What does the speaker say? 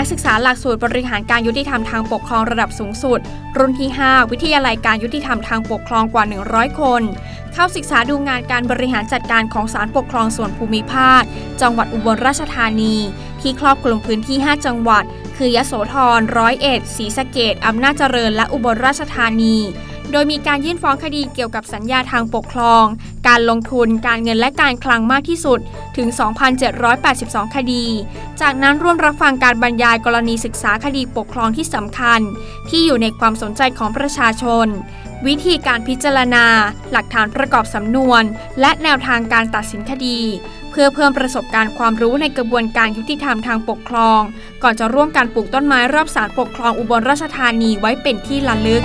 ักศึกษาหลักสูตรบริหารการยุติธรรมทางปกครองระดับสูงสุด รุ่นที่ 5 วิทยาลัยการยุติธรรมทางปกครองกว่า 100 คน เข้าศึกษาดูงานการบริหารจัดการของศาลปกครองส่วนภูมิภาค จังหวัดอุบลราชธานี ที่ครอบคลุมพื้นที่ 5 จังหวัด คือยโสธรร้อยเอ็ดศรีสะเกดอำนาจเจริญและอุบลราชธานี โดยมีการยื่นฟ้องคดีเกี่ยวกับสัญญาทางปกครอง การลงทุน การเงินและการคลังมากที่สุดถึง 2,782 คดี จากนั้นร่วมรับฟังการบรรยายกรณีศึกษาคดีปกครองที่สำคัญ ที่อยู่ในความสนใจของประชาชน วิธีการพิจารณา หลักฐานประกอบสำนวน และแนวทางการตัดสินคดีเพื่อเพิ่มประสบการณ์ความรู้ในกระบวนการยุติธรรมทางปกครอง ก่อนจะร่วมการปลูกต้นไม้รอบศาลปกครองอุบลราชธานีไว้เป็นที่ระลึก